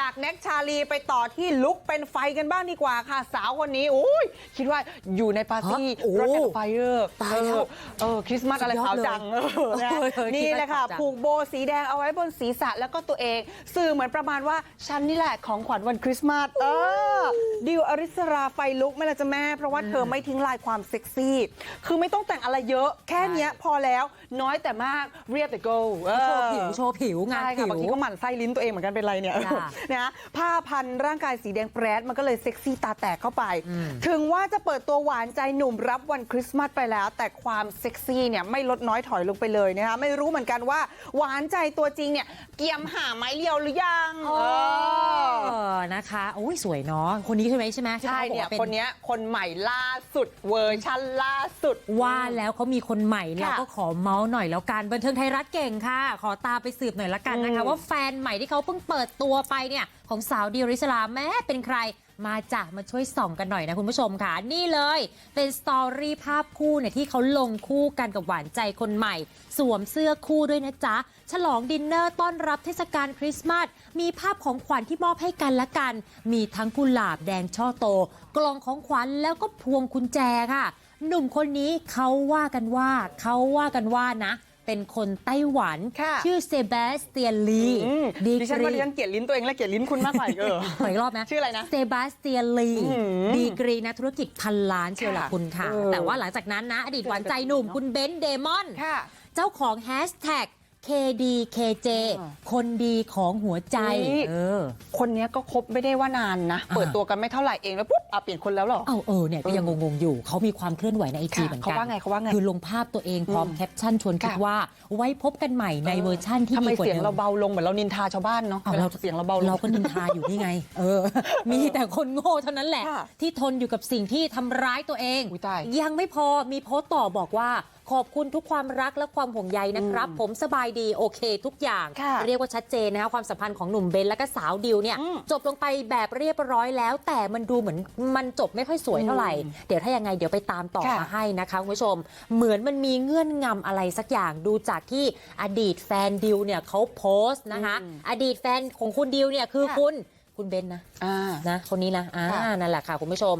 จากแน็กชาลีไปต่อที่ลุกเป็นไฟกันบ้างดีกว่าค่ะ สาวคนนี้อุ้ยคิดว่าอยู่ในปาร์ตี้ฮะโอ้รถแอนไฟเออร์ตายแล้วเออคริสต์มาสอะไรสุดยอขาวดเลยจังเออนะเออเออนี่แหละค่ะคริสต์มาสขาวจังผูกโบสีแดงเอาไว้บนศีรษะแล้วก็ตัวเอง สื่อเหมือนประมาณว่า ฉันนี่แหละของขวัญวันคริสต์มาสเออดิวอริสราไฟลุกไม่ละจะแม่ เพราะว่าเธอไม่ทิ้งลายความเซ็กซี่ คือไม่ต้องแต่งอะไรเยอะแค่เนี้ยพอแล้วน้อยแต่มากเรียบแต่ go เออโชว์ผิวโชว์ผิวงานใช่ผิค่ะวบางทีก็หมั่นไส้ลิ้นตัวเองเหมือนกันเป็นไรเนี่ยจ้ะนะผ้าพันร่างกายสีแดงแปรดมันก็เลยเซ็กซี่ตาแตกเข้าไปอืมถึงว่าจะเปิดตัวหวานใจหนุ่มรับวันคริสต์มาสไปแล้ว แต่ความเซ็กซี่เนี่ยไม่ลดน้อยถอยลงไปเลยนะคะไม่รู้เหมือนกันว่าหวานใจตัวจริงเนี่ยเกียมหาไม้เรียวหรือยังเอเอออนะคะโอ้ยสวยเนาะคนนี้ใช่ไหมใช่ไหมที่ใช่ขาบอกเนี่ยว่าป็คนเนี้ยคนใหม่ล่าสุดเวอร์ชั่นล่าสุดว่าแล้วเขามีคนใหม่แล้วค่ะก็ขอเมาส์หน่อยแล้วกันบันเทิงไทยรัฐเก่งค่ะ ขอตามไปสืบหน่อยละกันนะคะอืมว่าแฟนใหม่ที่เขาเพิ่งเปิดตัวไปเนี่ยของสาวดิวริสลาแม้เป็นใครมาจากมาช่วยส่องกันหน่อยนะคุณผู้ชมค่ะ นี่เลยเป็นสตอรี่ภาพคู่เนี่ยที่เขาลงคู่กันกับหวานใจคนใหม่ สวมเสื้อคู่ด้วยนะจ๊ะ ฉลองดินเนอร์ต้อนรับเทศกาลคริสต์มาสมีภาพของขวัญที่มอบให้กันและกัน มีทั้งกุหลาบแดงช่อโต กล่องของขวัญแล้วก็พวงกุญแจค่ะ หนุ่มคนนี้เขาว่ากันว่าเขาว่ากันว่านะ เป็นคนไต้หวันค่ะชื่อเซบาสเตียนลีอืมดีดิฉันกว่ารีดิฉันเกลียดลิ้นตัวเองและเกลียดลิ้นคุณมากกว่าอีกเออขออีกรอบนะ ชื่ออะไรนะ เซบาสเตียนลีอื้อหือดีกรีนักธุรกิจพันล้านเชียวล่ะค่ะคุณค่ะเออแต่ว่าหลังจากนั้นนะ อดีตหวานใจหนุ่มคุณเบนซ์เดมอนค่ะเจ้าของแฮชแท็ก KDKJ อ่าคนดีของหัวใจนี่เออคนเนี้ยก็คบไม่ได้ว่านานนะอ่าเปิดตัวกันไม่เท่าไหร่เองแล้วปุ๊บอะเปลี่ยนคนแล้วเหรอ เอาเออเนี่ยก็ยังงงๆอยู่เขามีความเคลื่อนไหวในไอจีค่ะเหมือนกันเขาว่าไงเขาว่าไงคือลงภาพตัวเองพร้อมอืมแคปชั่นชวนคิดค่ะว่า ไว้พบกันใหม่ในเวอร์ชั่นที่ทำไมดีกว่าเสียงเดิเรามเบาลงเหมือนเรานินทาชาวบ้านเนาะเอาวลเราเสียงเราเบาลงเราก็นินทาอยู่นี่ไง เออ มีแต่คนโง่เท่านั้นแหละค่ะที่ทนอยู่กับสิ่งที่ทำร้ายตัวเองอุ๊ยตายยังไม่พอมีโพสต์ต่อบอกว่า ขอบคุณทุกความรักและความห่วงใยนะครับ ผมสบายดีโอเค ทุกอย่างค่ะเรียกว่าชัดเจนนะคะความสัมพันธ์ของหนุ่มเบนและก็สาวดิวเนี่ยอืมจบลงไปแบบเรียบร้อยแล้ว แต่มันดูเหมือนมันจบไม่ค่อยสวยเท่าไหร่อืมเดี๋ยวถ้ายังไงเดี๋ยวไปตามต่อค่ะมาให้นะคะคุณผู้ชม เหมือนมันมีเงื่อนงำอะไรสักอย่างดูจากที่อดีตแฟนดิวเนี่ยเขาโพสต์นะคะ อดีตแฟนของคุณดิวเนี่ยคือค่ะคุณคุณเบนนะอ่านะคนนี้นะอ่าค่ะนั่นแหละค่ะคุณผู้ชม